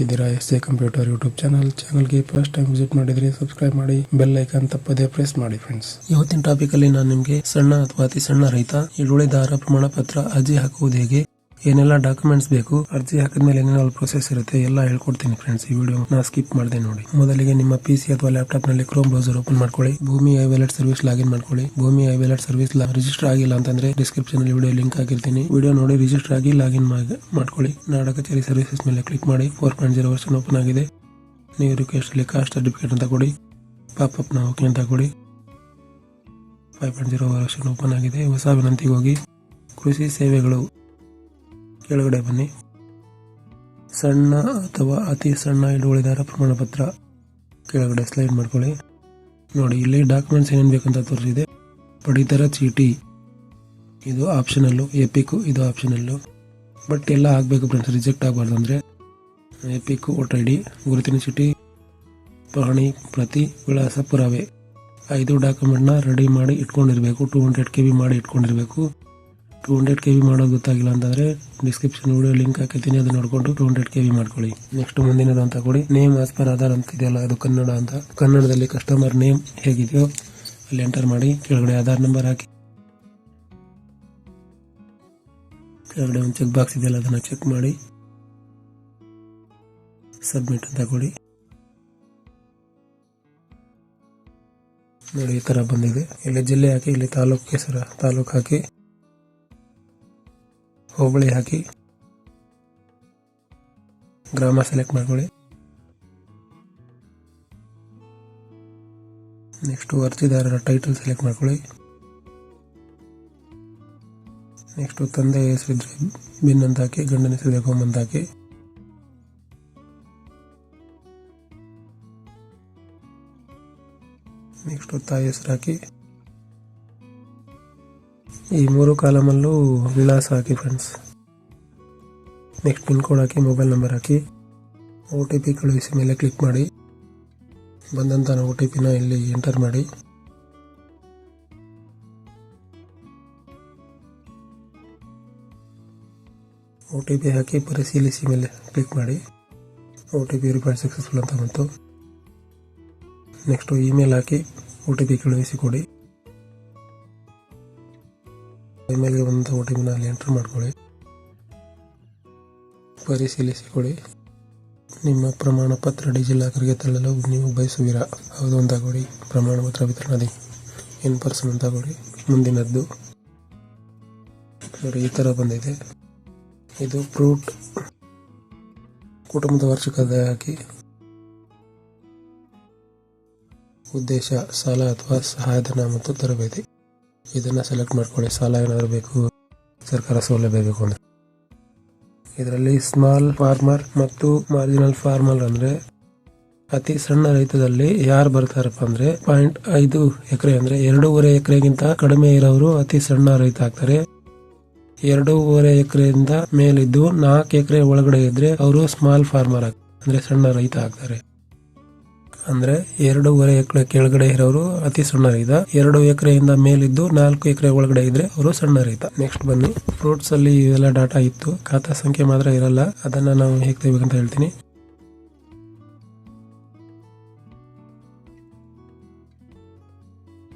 ನೋಡ್ತಿದ್ದೀರಾ S A computer YouTube channel? ಚಾನಲ್ಗೆ first time visit ಮಾಡಿದ್ರೆ ಸಬ್ಸ್ಕ್ರೈಬ್ ಮಾಡಿ ಬೆಲ್ ಐಕಾನ್ ತಪ್ಪದೇ ಪ್ರೆಸ್ ಮಾಡಿ ಫ್ರೆಂಡ್ಸ್ ಇವತ್ತಿನ ಟಾಪಿಕ್ ಅಲ್ಲಿ ನಾನು ನಿಮಗೆ ಸಣ್ಣ ಅಥವಾ ಅತಿ ಸಣ್ಣ ರೈತ, ಈರುಳ್ಳಿದಾರ ಪ್ರಮಾಣ ಪತ್ರ ಅರ್ಜಿ ಹಾಕುವುದು ಹೇಗೆ? ಏನೆಲ್ಲ ಡಾಕ್ಯುಮೆಂಟ್ಸ್ ಬೇಕು, ಅರ್ಜಿ ಹಾಕಿದ್ಮೇಲೆ ಏನೇನೆಲ್ಲ ಪ್ರೊಸೆಸ್ ಇರುತ್ತೆ, ಎಲ್ಲ ಹೇಳ್ಕೊಡ್ತೀನಿ ಫ್ರೆಂಡ್ಸ್ ಈ ವಿಡಿಯೋ ನಾ ಸ್ಕಿಪ್ ಮಾಡಿದೆ ನೋಡಿ. ಮೊದಲಿಗೆ ನಿಮ್ಮ ಪಿ ಸಿ ಅಥವಾ ಲ್ಯಾಪ್ಟಾಪ್ನಲ್ಲಿ ಕ್ರೋಮ್ ಬ್ರೌಸರ್ ಓಪನ್ ಮಾಡ್ಕೊಳ್ಳಿ. Bhoomi I wallet service login ಮಾಡ್ಕೊಳ್ಳಿ. Bhoomi I wallet service register ಆಗಿಲ್ಲ ಅಂತಂದ್ರೆ ಡಿಸ್ಕ್ರಿಪ್ಷನ್ ಅಲ್ಲಿ ವಿಡಿಯೋ ಲಿಂಕ್ ಹಾಕಿರ್ತೀನಿ. ವಿಡಿಯೋ ನೋಡಿ ರಿಜಿಸ್ಟರ್ ಆಗಿ ಲಾಗಿನ್ ಮಾಡ್ಕೊಳ್ಳಿ. ನಾಡ ಕಚೇರಿ ಸರ್ವಿಸಸ್ ಮೇಲೆ ಕ್ಲಿಕ್ ಮಾಡಿ. Four point zero version open ಆಗಿದೆ. ನೀವು ರಿಕ್ವೆಸ್ಟ್ ಅಲ್ಲಿ ಕಾಸ್ಟ್ ಸರ್ಟಿಫಿಕೇಟ್ ಅಂತ ಕೊಡಿ ಪಾಪ್ನ ಓಕೆ ಅಂತ ಕೊಡಿ five point zero version open ಆಗಿದೆ. ಹೊಸ ವಿನಂತಿಗೆ ಹೋಗಿ. ಕೃಷಿ ಸೇವೆಗಳು ಕೆಳಗಡೆ ಬನ್ನಿ. ಸಣ್ಣ ಅಥವಾ ಅತಿ ಸಣ್ಣ ಹಿಡುವಳಿದಾರ ಪ್ರಮಾಣ ಪತ್ರ ಕೆಳಗಡೆ ಸ್ಲೈಡ್ ಮಾಡ್ಕೊಳ್ಳಿ. ನೋಡಿ, ಇಲ್ಲಿ ಡಾಕ್ಯುಮೆಂಟ್ಸ್ ಏನೇನು ಬೇಕಂತ ತೋರಿಸಿದೆ. ಪಡಿತರ ಚೀಟಿ. ಇದು ಆಪ್ಷನಲ್ಲು ಎಪಿಕು ಇದು ಆಪ್ಷನಲ್ಲು ಬಟ್ ಎಲ್ಲ ಆಗಬೇಕು ಫ್ರೆಂಡ್ಸ್ ರಿಜೆಕ್ಟ್ ಆಗಬಾರ್ದು ಅಂದರೆ. ಎಪಿಕು ವೋಟರ್ ಐ ಡಿ ಗುರುತಿನ ಚೀಟಿ, ಪಹಣಿ, ಪ್ರತಿ ವಿಳಾಸ, ಪುರಾವೆ. ಐದು ಡಾಕ್ಯುಮೆಂಟ್ನ ರೆಡಿ ಮಾಡಿ ಇಟ್ಕೊಂಡಿರಬೇಕು. ಟೂ ಹಂಡ್ರೆಡ್ ಕೆ ಬಿ ಮಾಡಿ ಇಟ್ಕೊಂಡಿರಬೇಕು. ಟೂ ಹಂಡ್ರೆಡ್ ಕೆ ವಿ ಮಾಡೋದು ಗೊತ್ತಾಗಿಲ್ಲ ಅಂತಂದ್ರೆ ಡಿಸ್ಕ್ರಿಪ್ಷನ್ ವಿಡಿಯೋ ಲಿಂಕ್ ಹಾಕಿರ್ತೀನಿ ಅದು ನೋಡ್ಕೊಂಡು ಟೂ ಹಂಡ್ರೆಡ್ ಕೆ ಬಿ ಮಾಡ್ಕೊಳ್ಳಿ. ನೆಕ್ಸ್ಟ್ ಮುಂದಿನದು ಅಂತ ಕೊಡಿ ನೇಮ್ ಆಸ್ ಪರ್ ಆಧಾರ್ ಅಂತ ಇದೆಯಲ್ಲ, ಅದು ಕನ್ನಡ ಅಂತ. ಕನ್ನಡದಲ್ಲಿ ಕಸ್ಟಮರ್ ನೇಮ್ ಹೇಗಿದೆಯೋ ಅಲ್ಲಿ ಎಂಟರ್ ಮಾಡಿ, ಕೆಳಗಡೆ ಆಧಾರ್ ನಂಬರ್ ಹಾಕಿ. ಕೆಳಗಡೆ ಒಂದು ಚೆಕ್ ಬಾಕ್ಸ್ ಇದೆಯಲ್ಲ, ಅದನ್ನು ಚೆಕ್ ಮಾಡಿ. ಸಬ್ಮಿಟ್ ಅಂತ ಕೊಡಿ. ನೋಡಿ ಈ ಥರ ಬಂದಿದೆ. ಇಲ್ಲಿ ಜಿಲ್ಲೆ ಹಾಕಿ, ಇಲ್ಲಿ ತಾಲೂಕು ಹೆಸರು ತಾಲೂಕು ಹಾಕಿ. ಹೋಬಳಿ ಹಾಕಿ ಗ್ರಾಮ ಸೆಲೆಕ್ಟ್ ಮಾಡ್ಕೊಳ್ಳಿ. ನೆಕ್ಸ್ಟು ಅರ್ಜಿದಾರರ ಟೈಟಲ್ ಸೆಲೆಕ್ಟ್ ಮಾಡ್ಕೊಳ್ಳಿ. ನೆಕ್ಸ್ಟು ತಂದೆ ಹೆಸರಿದ್ರೆ ಬಿನ್ ಅಂತ ಹಾಕಿ, ಗಂಡನ ಹೆಸರಿದ್ರೆ ಹೋಮ್ ಅಂತ ಹಾಕಿ. ನೆಕ್ಸ್ಟ್ ತಾಯಿ ಹೆಸರು ಹಾಕಿ ಈ ಮೂರು ಕಾಲಮಲ್ಲೂ ವಿಳಾಸ ಹಾಕಿ ಫ್ರೆಂಡ್ಸ್ ನೆಕ್ಸ್ಟ್ ಪಿನ್ ಕೋಡ್ ಹಾಕಿ ಮೊಬೈಲ್ ನಂಬರ್ ಹಾಕಿ. ಒ ಟಿ ಪಿ ಕಳುಹಿಸಿ ಮೇಲೆ ಕ್ಲಿಕ್ ಮಾಡಿ. ಬಂದಂಥ ಒ ಟಿ ಪಿನ ಇಲ್ಲಿ ಎಂಟರ್ ಮಾಡಿ. ಒ ಟಿ ಪಿ ಹಾಕಿ ಪರಿಶೀಲಿಸಿ ಮೇಲೆ ಕ್ಲಿಕ್ ಮಾಡಿ. O T P verified successful ಅಂತ ಬಂತು. ನೆಕ್ಸ್ಟು ಇಮೇಲ್ ಹಾಕಿ ಒ ಟಿ ಪಿ ಕಳುಹಿಸಿ ಕೊಡಿ. ಇಮೇಲ್ಗೆ ಬಂದ ಒ ಟಿ ಪಿನ ಅಲ್ಲಿ ಎಂಟರ್ ಮಾಡ್ಕೊಳ್ಳಿ. ಪರಿಶೀಲಿಸಿ ಕೊಡಿ ನಿಮ್ಮ ಪ್ರಮಾಣ ಪತ್ರ ಡಿಜಿಲಾಕರ್ಗೆ ತಳ್ಳಲು ನೀವು ಬಯಸುವಿರಾ? ಹೌದು ಕೊಡಿ ಪ್ರಮಾಣ ಪತ್ರ ವಿತರಣೆ ಇನ್ ಪರ್ಸನ್ ಅಂತ ಕೊಡಿ ಮುಂದಿನದ್ದು. ನೋಡಿ, ಈ ಥರ ಬಂದಿದೆ. ಇದು ಫ್ರೂಟ್ ಕುಟುಂಬದ ವಾರ್ಷಿಕ ಉದ್ದೇಶ, ಸಾಲ ಅಥವಾ ಸಹಾಯಧನ ಮತ್ತು ತರಬೇತಿ. ಇದನ್ನ ಸೆಲೆಕ್ಟ್ ಮಾಡ್ಕೊಳ್ಳಿ. ಸಾಲ ಏನಾದರೂ ಬೇಕು, ಸರ್ಕಾರ ಸೌಲಭ್ಯ ಬೇಕು ಅಂದರೆ ಇದರಲ್ಲಿ ಸ್ಮಾಲ್ ಫಾರ್ಮರ್ ಮತ್ತು ಮಾರ್ಜಿನಲ್ ಫಾರ್ಮರ್ ಅಂದರೆ ಅತಿ ಸಣ್ಣ ರೈತದಲ್ಲಿ ಯಾರು ಬರ್ತಾರಪ್ಪ ಅಂದರೆ ಪಾಯಿಂಟ್ ಐದು ಎಕರೆ ಅಂದರೆ ಎರಡೂವರೆ ಎಕರೆಗಿಂತ ಕಡಿಮೆ ಇರೋರು ಅತಿ ಸಣ್ಣ ರೈತ ಆಗ್ತಾರೆ. ಎರಡೂವರೆ ಎಕರೆಯಿಂದ ಮೇಲಿದ್ದು ನಾಲ್ಕು ಎಕರೆ ಒಳಗಡೆ ಇದ್ರೆ ಅವರು ಸ್ಮಾಲ್ ಫಾರ್ಮರ್ ಆಗ್ತಾರೆ ಅಂದ್ರೆ ಸಣ್ಣ ರೈತ ಆಗ್ತಾರೆ. ಅಂದ್ರೆ ಎರಡೂವರೆ ಎಕರೆ ಕೆಳಗಡೆ ಇರೋರು ಅತಿ ಸಣ್ಣ ರೈತ. ಎರಡು ಎಕರೆಯಿಂದ ಮೇಲಿದ್ದು ನಾಲ್ಕು ಎಕರೆ ಒಳಗಡೆ ಇದ್ರೆ ಅವರು ಸಣ್ಣ ರೈತ. ನೆಕ್ಸ್ಟ್ ಬನ್ನಿ. ಫ್ರೂಟ್ಸ್ ಅಲ್ಲಿ ಇವೆಲ್ಲ ಡಾಟಾ ಇತ್ತು. ಖಾತಾ ಸಂಖ್ಯೆ ಮಾತ್ರ ಇರಲ್ಲ. ಅದನ್ನ ನಾವು ಹೇಗೆ ತೆಗಿಬೇಕಂತ ಹೇಳ್ತೀನಿ.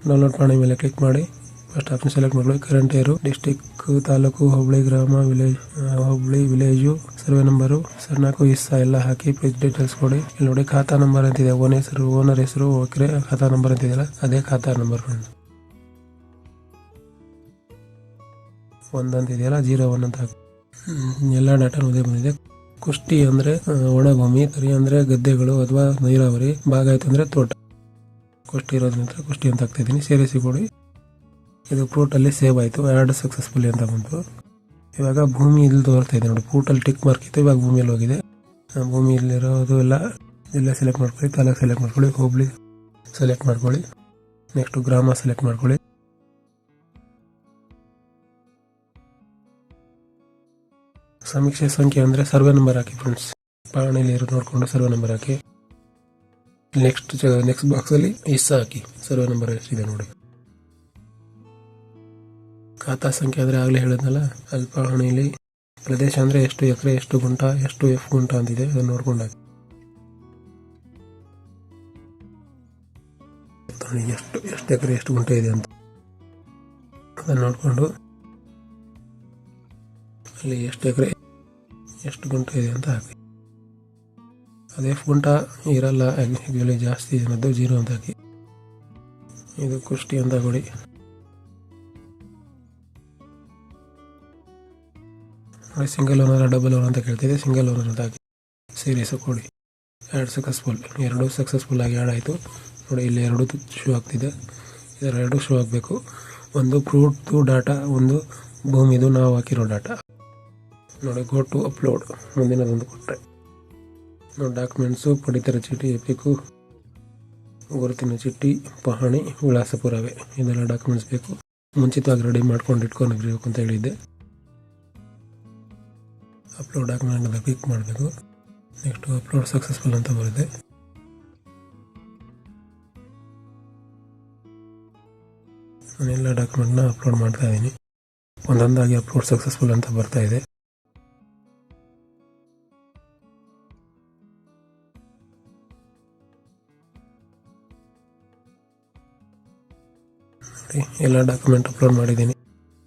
ಡೌನ್ಲೋಡ್ ಮಾಡಿ ಮೇಲೆ ಕ್ಲಿಕ್ ಮಾಡಿ. ಫಸ್ಟ್ ಆಪ್ಷನ್ ಸೆಲೆಕ್ಟ್ ಮಾಡ್ಕೊಳ್ಳಿ current year district taluk hobli ಗ್ರಾಮ village hobli village survey number ಸರ್ನಾಕು ಇಸ್ಸ ಎಲ್ಲ ಹಾಕಿ ಪೇಜ್ ಡೀಟೇಲ್ಸ್ ಕೊಡಿ. ಇಲ್ಲಿ ನೋಡಿ ಖಾತಾ ನಂಬರ್ ಅಂತಿದೆ. ಓನ್ ಹೆಸರು ಓನರ್ ಹೆಸರು, ಓಕೆ, ಖಾತಾ ನಂಬರ್ ಅಂತಿದೆಯಲ್ಲ, ಅದೇ ಖಾತಾ ನಂಬರ್ ಫ್ರೆಂಡ್ ಒಂದಂತಿದೆಯಲ್ಲ ಜೀರೋ ಒನ್ ಅಂತ ಎಲ್ಲ ಡಾಟಾ ಒಂದೇ ಬಂದಿದೆ. ಕುಷ್ಟಿ ಅಂದ್ರೆ ಒಣಭೂಮಿ ತರಿ ಅಂದ್ರೆ ಗದ್ದೆಗಳು ಅಥವಾ ನೀರಾವರಿ ಭಾಗ ಆಯ್ತು ಅಂದ್ರೆ ತೋಟ. ಕುಷ್ಟಿ ಇರೋದ್ರಿಂದ ಕುಷ್ಟಿ ಅಂತ ಹಾಕ್ತಿದ್ದೀನಿ ಸೇರಿಸಿ ಕೊಡಿ. ಇದು ಪೋರ್ಟಲ್ಲಿ ಸೇವ್ ಆಯಿತು. ಎರಡು ಸಕ್ಸಸ್ಫುಲಿ ಅಂತ ಬಂತು. ಇವಾಗ ಭೂಮಿ ಇಲ್ಲಿ ತೋರ್ತಾ ಇದೆ ನೋಡಿ. ಪೋರ್ಟಲ್ ಟಿಕ್ ಮಾರ್ಕ್ ಇತ್ತು. ಇವಾಗ ಭೂಮಿಯಲ್ಲಿ ಹೋಗಿದೆ. ಭೂಮಿ ಇಲ್ಲಿರೋದು ಎಲ್ಲ ಜಿಲ್ಲೆ ಸೆಲೆಕ್ಟ್ ಮಾಡ್ಕೊಳ್ಳಿ. ತಾಲೂಕು ಸೆಲೆಕ್ಟ್ ಮಾಡ್ಕೊಳ್ಳಿ. ಹೋಬಳಿ ಸೆಲೆಕ್ಟ್ ಮಾಡ್ಕೊಳ್ಳಿ. ನೆಕ್ಸ್ಟ್ ಗ್ರಾಮ ಸೆಲೆಕ್ಟ್ ಮಾಡ್ಕೊಳ್ಳಿ. ಸಮೀಕ್ಷೆ ಸಂಖ್ಯೆ ಅಂದರೆ ಸರ್ವೆ ನಂಬರ್ ಹಾಕಿ ಫ್ರೆಂಡ್ಸ್ ಪಾವಣೆಯಲ್ಲಿ ಇರೋದು ನೋಡಿಕೊಂಡು ಸರ್ವೆ ನಂಬರ್ ಹಾಕಿ. ನೆಕ್ಸ್ಟ್ ನೆಕ್ಸ್ಟ್ ಬಾಕ್ಸಲ್ಲಿ ಅಲ್ಲಿ ಇಸ್ ಹಾಕಿ. ಸರ್ವೆ ನಂಬರ್ ಎಷ್ಟಿದೆ ನೋಡಿ. ಖಾತಾ ಸಂಖ್ಯೆ ಆದರೆ ಆಗಲೇ ಹೇಳಿದ್ನಲ್ಲ ಅಲ್ಪ ಹಣಿಲಿ ಪ್ರದೇಶ ಅಂದರೆ ಎಷ್ಟು ಎಕರೆ, ಎಷ್ಟು ಗುಂಟ, ಎಷ್ಟು ಎಫ್ ಗುಂಟ ಅಂತಿದೆ, ಅದನ್ನು ನೋಡ್ಕೊಂಡಾಗ. ಎಷ್ಟು ಎಷ್ಟು ಎಕರೆ, ಎಷ್ಟು ಗುಂಟೆ ಇದೆ ಅಂತ. ಅದನ್ನು ನೋಡಿಕೊಂಡು, ಅಲ್ಲಿ ಎಷ್ಟು ಎಕರೆ, ಎಷ್ಟು ಗುಂಟೆ ಇದೆ ಅಂತ ಹಾಕಿ. ಅದು ಎಫ್ ಗುಂಟ ಇರಲ್ಲ ಆ್ಯಕ್ಚುಲಿ ಜಾಸ್ತಿ ಏನದ್ದು ಜೀರೋ ಅಂತ ಹಾಕಿ. ಇದು ಕುಷ್ಟಿ ಅಂತ ಕೊಡಿ. ಸಿಂಗಲ್ ಓನರ್ ಡಬಲ್ ಓನರ್ ಅಂತ ಕೇಳ್ತಿದ್ದೆ. ಸಿಂಗಲ್ ಓನರ್ ಅಂತ ಹಾಕಿ ಸೀರೀಸು ಕೊಡಿ ಆ್ಯಡ್ ಸಕ್ಸಸ್ಫುಲ್ ಎರಡು ಸಕ್ಸಸ್ಫುಲ್ ಆಗಿ ಆ್ಯಡ್ ಆಯಿತು. ನೋಡಿ, ಇಲ್ಲಿ ಎರಡು ಶೂ ಆಗ್ತಿದೆ. ಇದರ ಎರಡು ಶೂ ಆಗಬೇಕು. ಒಂದು ಪ್ರೂಟ್ದು ಡಾಟಾ ಒಂದು ಭೂಮಿದು ನಾವು ಹಾಕಿರೋ ಡಾಟಾ ನೋಡಿ ಗೋ ಟು ಅಪ್ಲೋಡ್ ಮುಂದಿನದೊಂದು ಕೊಟ್ಟರೆ ನೋಡಿ ಡಾಕ್ಯುಮೆಂಟ್ಸು ಪಡಿತರ ಚೀಟಿ ಎಪಿಕು ಗುರುತಿನ ಚೀಟಿ, ಪಹಣಿ ವಿಳಾಸ ಪುರಾವೆ ಇದೆಲ್ಲ ಡಾಕ್ಯುಮೆಂಟ್ಸ್ ಬೇಕು. ಮುಂಚಿತವಾಗಿ ರೆಡಿ ಮಾಡ್ಕೊಂಡು ಇಟ್ಕೊಂಡಿರ್ಬೇಕು ಅಂತ ಹೇಳಿದ್ದೆ. ಅಪ್ಲೋಡ್ ಡಾಕ್ಯುಮೆಂಟ್ ಅಂತ ಕ್ಲಿಕ್ ಮಾಡಬೇಕು. ನೆಕ್ಸ್ಟು ಅಪ್ಲೋಡ್ ಸಕ್ಸಸ್ಫುಲ್ ಅಂತ ಬರುತ್ತೆ. ನಾನೆಲ್ಲ ಡಾಕ್ಯುಮೆಂಟ್ನ ಅಪ್ಲೋಡ್ ಮಾಡ್ತಾ ಇದ್ದೀನಿ. ಒಂದೊಂದಾಗಿ ಅಪ್ಲೋಡ್ ಸಕ್ಸಸ್ಫುಲ್ ಅಂತ ಬರ್ತಾ ಇದೆ. ಎಲ್ಲ ಡಾಕ್ಯುಮೆಂಟ್ ಅಪ್ಲೋಡ್ ಮಾಡಿದ್ದೀನಿ.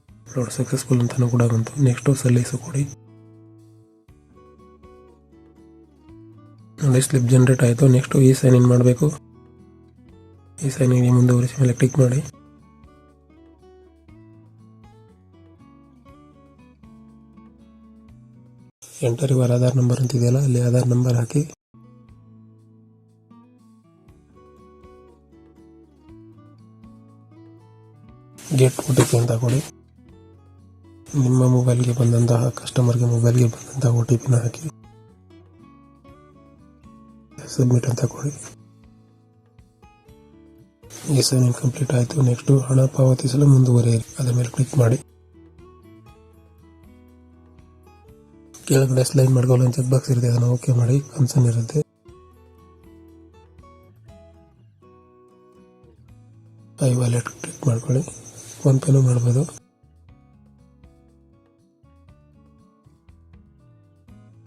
ಅಪ್ಲೋಡ್ ಸಕ್ಸಸ್ಫುಲ್ ಅಂತಲೂ ಕೂಡ ಬಂತು. ನೆಕ್ಸ್ಟು ಸಲ್ಲಿಸು ಕೊಡಿ. ನೋಡಿ ಸ್ಲಿಪ್ ಜನ್ರೇಟ್ ಆಯಿತು ನೆಕ್ಸ್ಟು ಈ ಸೈನ್ ಇನ್ ಮಾಡಬೇಕು? ಈ ಸೈನ್ ಇನ್ ಮುಂದುವರಿಸಿ, ಮೇಲೆ ಕ್ಲಿಕ್ ಮಾಡಿ. ಎಂಟರ್ ಯುವರ್ ಆಧಾರ್ ನಂಬರ್ ಅಂತಿದೆಯಲ್ಲ ಅಲ್ಲಿ ಆಧಾರ್ ನಂಬರ್ ಹಾಕಿ. ಗೆಟ್ ಒ ಟಿ ಪಿ ಅಂತ ಕೊಡಿ. ನಿಮ್ಮ ಮೊಬೈಲ್ಗೆ ಬಂದಂತಹ ಕಸ್ಟಮರ್ಗೆ ಮೊಬೈಲ್ಗೆ ಬಂದಂತಹ ಒ ಟಿ ಪಿನ ಹಾಕಿ. ಸಬ್ಮಿಟ್ ಅಂತ ಕೊಡಿ. ಈ ಕಂಪ್ಲೀಟ್ ಆಯಿತು. ನೆಕ್ಸ್ಟ್ ಹಣ ಪಾವತಿಸಲು ಮುಂದುವರಿಯಿರಿ. ಅದರ ಮೇಲೆ ಕ್ಲಿಕ್ ಮಾಡಿ. ಕೆಳಗಡೆ ಸ್ಲೈನ್ ಮಾಡ್ಕೊಳ್ಳೋ ಚೆಕ್ ಬಾಕ್ಸ್ ಇರುತ್ತೆ. ಅದನ್ನು ಓಕೆ ಮಾಡಿ. ಕನ್ಸರ್ನ್ ಇರುತ್ತೆ. ಐ ವ್ಯಾಲೆಟ್ ಕ್ಲಿಕ್ ಮಾಡ್ಕೊಳ್ಳಿ. ಫೋನ್ ಪೇನೂ ಮಾಡ್ಬೋದು.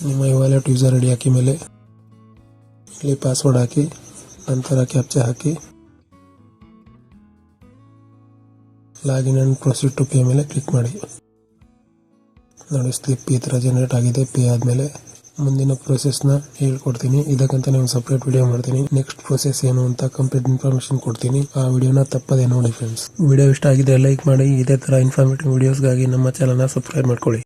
ನಿಮ್ಮ ಐ ವ್ಯಾಲೆಟ್ ಯೂಸರ್ ಐಡಿ ಹಾಕಿ ಮೇಲೆ ಇಲ್ಲಿ ಪಾಸ್ವರ್ಡ್ ಹಾಕಿ, ನಂತರ captcha hockey login and proceed to pay ಮೇಲೆ ಕ್ಲಿಕ್ ಮಾಡಿ. ನೋಡಿ ಸ್ಲಿಪ್ ಈ ಥರ ಜನರೇಟ್ ಆಗಿದೆ ಪೇ ಆದಮೇಲೆ ಮುಂದಿನ ಪ್ರೊಸೆಸ್ನ ಹೇಳ್ಕೊಡ್ತೀನಿ. ಇದಕ್ಕಂತ ಒಂದು ಸಪ್ರೇಟ್ ವಿಡಿಯೋ ಮಾಡ್ತೀನಿ. ನೆಕ್ಸ್ಟ್ ಪ್ರೊಸೆಸ್ ಏನು ಅಂತ ಕಂಪ್ಲೀಟ್ ಇನ್ಫಾರ್ಮೇಶನ್ ಕೊಡ್ತೀನಿ. ಆ ವಿಡಿಯೋನ ತಪ್ಪದೆ ನೋಡಿ ಫ್ರೆಂಡ್ಸ್ ವಿಡಿಯೋ ಇಷ್ಟ ಆಗಿದ್ರೆ ಲೈಕ್ ಮಾಡಿ, ಇದೇ ಥರ ಇನ್ಫಾರ್ಮೇಟಿವ್ ವಿಡಿಯೋಸ್ಗಾಗಿ ನಮ್ಮ ಚಾನಲ್ನ ಸಬ್ಸ್ಕ್ರೈಬ್ ಮಾಡ್ಕೊಳ್ಳಿ.